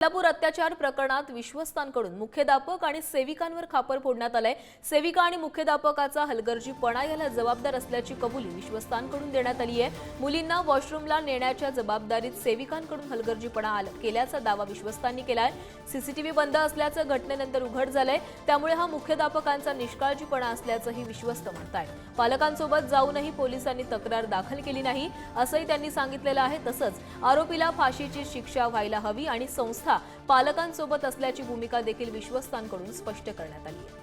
कोल्हापूर अत्याचार प्रकरणात विश्वस्तांकडून मुख्याध्यापक आणि सेविकांवर खापर फोडण्यात आलंय. सेविका आणि मुख्याध्यापकाचा हलगर्जीपणा याला जबाबदार असल्याची कबुली विश्वस्तांकडून देण्यात आली आहे मुलींना वॉशरूमला नेण्याच्या जबाबदारीत सेविकांकडून हलगर्जीपणा केल्याचा दावा विश्वस्तांनी केलाय. सीसीटीव्ही बंद असल्याचं घटनेनंतर उघड झालंय. त्यामुळे हा मुख्याध्यापकांचा निष्काळजीपणा असल्याचंही विश्वस्त म्हणतायत. पालकांसोबत जाऊनही पोलिसांनी तक्रार दाखल केली नाही असंही त्यांनी सांगितलेलं आहे. तसंच आरोपीला फाशीची शिक्षा व्हायला हवी आणि संस्था पालकांसोबत असल्याची भूमिका देखील विश्वस्तांकडून स्पष्ट करण्यात आली आहे.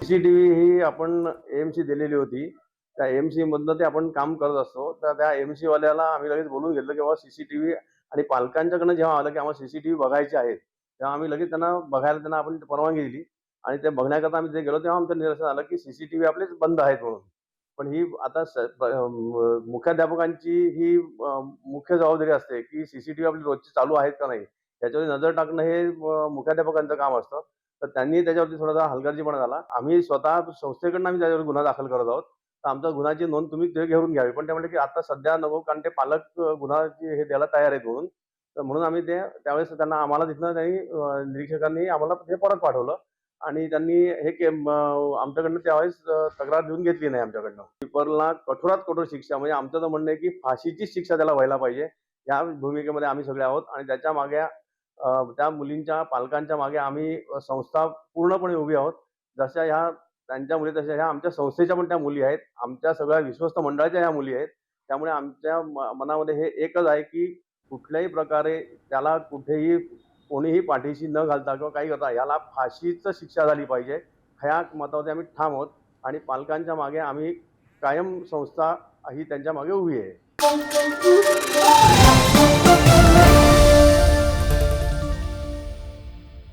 सीसीटीव्ही ही आपण एमसी दिलेली होती. त्या एमसी मधनं ते आपण काम करत असतो. तर त्या एमसी वाल्याला आम्ही लगेच बोलून घेतलं की बाबा सीसीटीव्ही आणि पालकांच्याकडनं जेव्हा आलं की आम्हाला सीसीटीव्ही बघायचे आहेत तेव्हा आम्ही लगेच त्यांना बघायला त्यांना आपण परवानगी दिली. आणि ते बघण्याकरता आम्ही जे गेलो तेव्हा आमचं निरसन आलं की सीसीटीव्ही आपलेच बंद आहेत म्हणून. पण ही आता स- मुख्याध्यापकांची ही मुख्य जबाबदारी असते की सीसीटीव्ही आपली रोजची चालू आहेत का नाही त्याच्यावर नजर टाकणं हे मुख्याध्यापकांचं काम असतं. तर त्यांनी त्याच्यावरती थोडासा हलगर्जीपणा झाला. आम्ही स्वतः संस्थेकडनं आम्ही त्याच्यावर गुन्हा दाखल करत आहोत. तर आमच्या गुन्ह्याची नोंद तुम्ही ते घेऊन घ्यावी. पण ते म्हणले की आता सध्या नको कारण ते पालक गुन्हाची हे द्यायला तयार आहेत म्हणून. तर म्हणून आम्ही ते त्यावेळेस त्यांना आम्हाला तिथनं त्यांनी निरीक्षकांनी आम्हाला ते परत पाठवलं. आणि त्यांनी हे के आमच्याकडनं त्यावेळेस तक्रार देऊन घेतली नाही आमच्याकडनं. पिपरला कठोरात कठोर शिक्षा म्हणजे आमचं तर म्हणणं आहे की फाशीचीच शिक्षा त्याला व्हायला पाहिजे. या भूमिकेमध्ये आम्ही सगळे आहोत आणि त्याच्यामागे त्या मुलींच्या पालकांच्या मागे आम्ही संस्था पूर्णपणे उभी आहोत. जशा ह्या त्यांच्या मुली तशा ह्या आमच्या संस्थेच्या पण त्या मुली आहेत. आमच्या सगळ्या विश्वस्त मंडळाच्या ह्या मुली आहेत. त्यामुळे आमच्या म- मनामध्ये हे एकच आहे की कुठल्याही प्रकारे त्याला कुठेही कोणीही पाठीशी न घालता किंवा काही करता याला फाशीचं शिक्षा झाली पाहिजे. ह्या मतावरती आम्ही ठाम आहोत आणि पालकांच्या मागे आम्ही कायम संस्था ही त्यांच्या मागे उभी आहे.